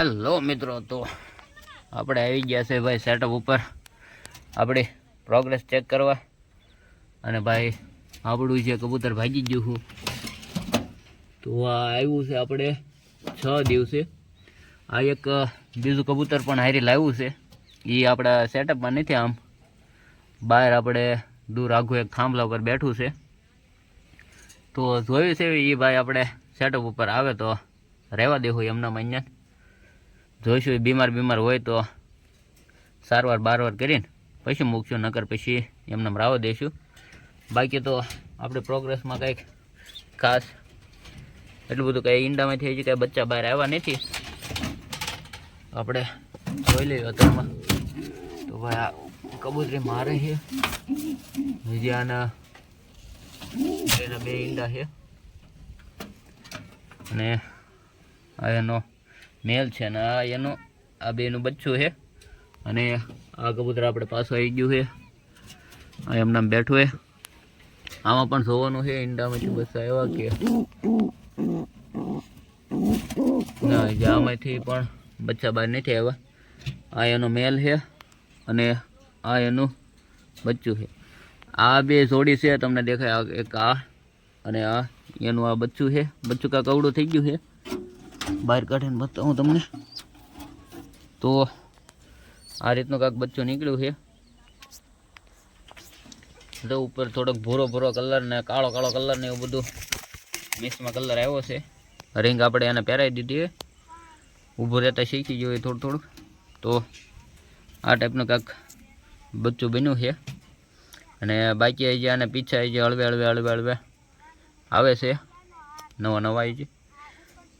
Hello મિત્રો, તો આપણે આવી ગયા છે ભાઈ સેટઅપ ઉપર. આપણી પ્રોગ્રેસ ચેક કરવા. અને ભાઈ, આપણું છે કબૂતર ભાગી ગયું છું, તો આ આવ્યું છે આપણે છ દિવસે. આ એક બીજું કબૂતર પણ હારી લાવ્યું છે. એ આપણા સેટઅપમાં નથી આમ. બહાર આપણે દૂર આઘું એક થાંભલા ઉપર બેઠું છે. તો જોયું છે એ ભાઈ આપણે સેટઅપ ઉપર આવે તો રહેવા દેવું એમના અહીંયા. જોઈશું, એ બીમાર બીમાર હોય તો સારવાર બારવાર કરીને પછી મૂકશું, નકર પછી એમને રાવો દઈશું બાકી તો આપણે પ્રોગ્રેસમાં કંઈક ખાસ એટલું બધું કંઈ ઈંડામાંથી હજી કાંઈ બચ્ચા બહાર આવ્યા નથી. આપણે જોઈ લઈએ અત્યારમાં. તો ભાઈ આ કબૂતરી મારે છે. હજી આના બે ઈંડા છે. અને આ એનો મેલ છે અને આ એનો, આ બેનું બચ્ચું છે. અને આ કબૂતર આપણે પાછું આવી ગયું છે. આ એમનામ બેઠું છે. આમાં પણ જોવાનું છે ઈંડામાંથી બસ આવ્યા કે. ના આમાંથી પણ બચ્ચા બહાર નથી આવ્યા. આ એનો મેલ છે અને આ એનું બચ્ચું છે. આ બે જોડી છે, તમને દેખાય એક આ અને આ એનું આ બચ્ચું છે. બચ્ચું કાંક અવડું થઈ ગયું છે. બહાર કાઢીને બતાવું તમને. તો આ રીતનું કાંક બચ્ચું નીકળ્યું છે. તો ઉપર થોડોક ભૂરો ભૂરો કલર ને કાળો કાળો કલર ને એવું બધું મિક્સમાં કલર આવ્યો છે. રિંગ આપણે એને પહેરાવી દીધી ઊભું રહેતા શીખી ગયો થોડું થોડુંક તો આ ટાઈપનું કાંક બચ્ચું બન્યું છે. અને બાકી આવી જાય અને પીછા આવી જાય હળવે હળવે હળવે હળવે આવે છે. નવા નવા આવી જાય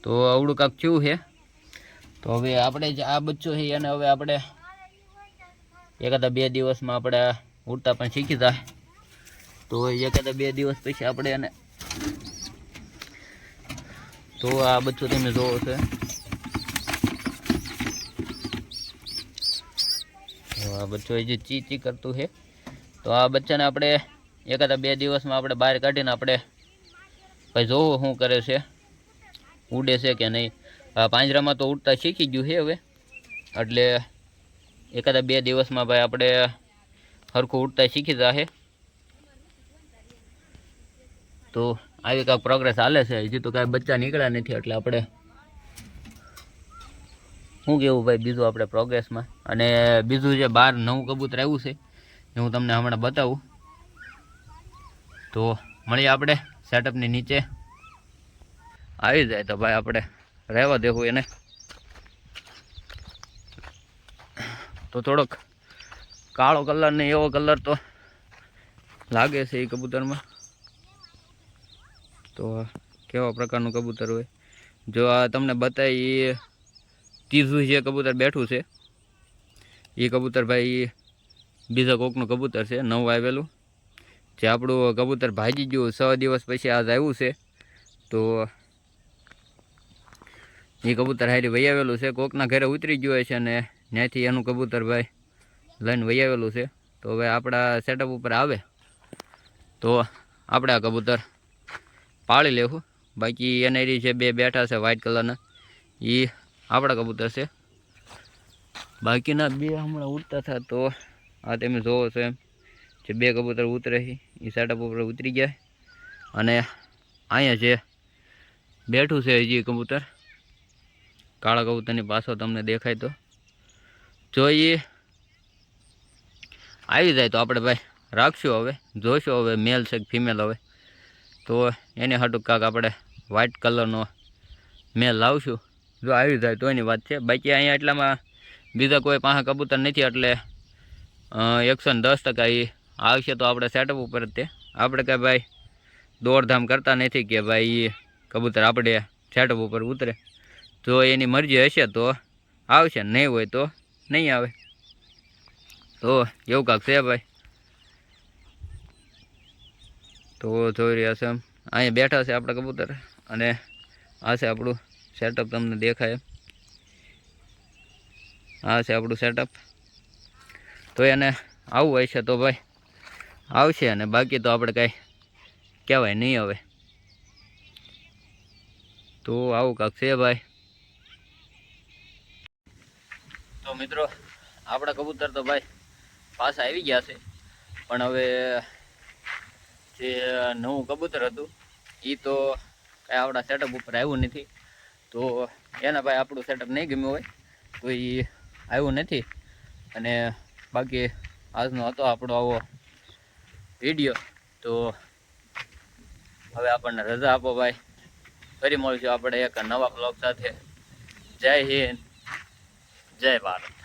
તો આવડું કાંક થયું છે. તો હવે આપણે જે આ બચ્ચો છે એને હવે આપણે એકાદા બે દિવસમાં આપણે ઉડતા પણ શીખી જાય તો એકાદા બે દિવસ પછી આપણે એને તો આ બચ્ચો તમે જોવો છે. આ બચ્ચો હજી ચી ચી કરતું છે. તો આ બચ્ચાને આપણે એકાદા બે દિવસમાં આપણે બહાર કાઢીને આપણે ભાઈ જોવું શું કરે છે. ઉડે છે કે નહીં? પાંજરામાં તો ઉડતા શીખી ગયું છે હવે. એટલે એકાદા બે દિવસમાં ભાઈ આપણે સરખું ઉડતા શીખી જાહે તો આવી કાંઈક પ્રોગ્રેસ હાલે છે. હજી તો કાંઈ બચ્ચા નીકળ્યા નથી, એટલે આપણે શું કેવું ભાઈ બીજું આપણે પ્રોગ્રેસમાં અને બીજું જે બહાર નવું કબૂતર આવ્યું છે, એ હું તમને હમણાં બતાવું. તો મળીએ આપણે સેટઅપની નીચે. આવી જાય તો ભાઈ આપણે રહેવા દેવું એને. તો થોડોક કાળો કલર ને એવો કલર તો લાગે છે એ કબૂતરમાં. તો કેવા પ્રકારનું કબૂતર હોય? જો આ તમને બતાવી એ ત્રીજું જે કબૂતર બેઠું છે એ કબૂતર ભાઈ બીજા કોકનું કબૂતર છે, નવું આવેલું. જે આપણું કબૂતર ભાજી ગયું, છ દિવસ પછી આજ આવ્યું છે. તો એ કબૂતર હારી વહી આવેલું છે. કોકના ઘરે ઉતરી ગયું છે અને ત્યાંથી એનું કબૂતર ભાઈ લઈને વહી આવેલું છે. તો હવે આપણા સેટઅપ ઉપર આવે. તો આપણે આ કબૂતર પાળી લેવું. બાકી એને રી છે બે બેઠા છે વ્હાઇટ કલરના એ આપણા કબૂતર છે. બાકીના બે હમણાં ઉડતા હતા તો આ તમે જોવો છો એમ જે બે કબૂતર ઉતરે છે એ સેટઅપ ઉપર ઉતરી ગયા. અને અહીંયા જે બેઠું છે હજી કબૂતર કાળા કબૂતરની પાછો તમને દેખાય તો. જો એ આવી જાય તો આપણે ભાઈ રાખશું હવે જોઈશું હવે મેલ છે કે ફિમેલ હવે. તો એને હાટું કાંક આપણે વ્હાઇટ કલરનો મેલ લાવશું. જો આવી જાય તો એની વાત છે. બાકી અહીંયા એટલામાં બીજા કોઈ પાસે કબૂતર નથી, એટલે એકસો ને દસ ટકા એ આવશે તો આપણે સેટઅપ ઉપર જ તે. આપણે કાંઈ ભાઈ દોડધામ કરતા નથી કે ભાઈ એ કબૂતર આપણે સેટઅપ ઉપર ઉતરે. જો એની મરજી હશે તો આવશે, નહીં હોય તો નહીં આવે. તો એવું કાંક છે ભાઈ. તો જોઈ રહ્યા છે એમ. અહીંયા બેઠા છે આપણા કબૂતર અને આ છે આપણું સેટઅપ તમને દેખાય આ છે આપણું સેટઅપ તો એને આવું હોય છે તો ભાઈ, આવશે અને બાકી તો આપણે કાંઈ કહેવાય નહીં હવે. તો આવું કાંક છે ભાઈ. તો મિત્રો, આપણા કબૂતર તો ભાઈ પાછા આવી ગયા છે. પણ હવે જે નવું કબૂતર હતું એ તો કાંઈ આપણા સેટઅપ ઉપર આવ્યું નથી. તો એના ભાઈ આપણું સેટઅપ નહીં ગમ્યું હોય, તો એ આવ્યું નથી. અને બાકી આજનો હતો આપણો આવો વીડિયો તો હવે આપણને રજા આપો ભાઈ. ફરી મળશું આપણે એક નવા બ્લોગ સાથે. જય હિન્દ. જય ભારત.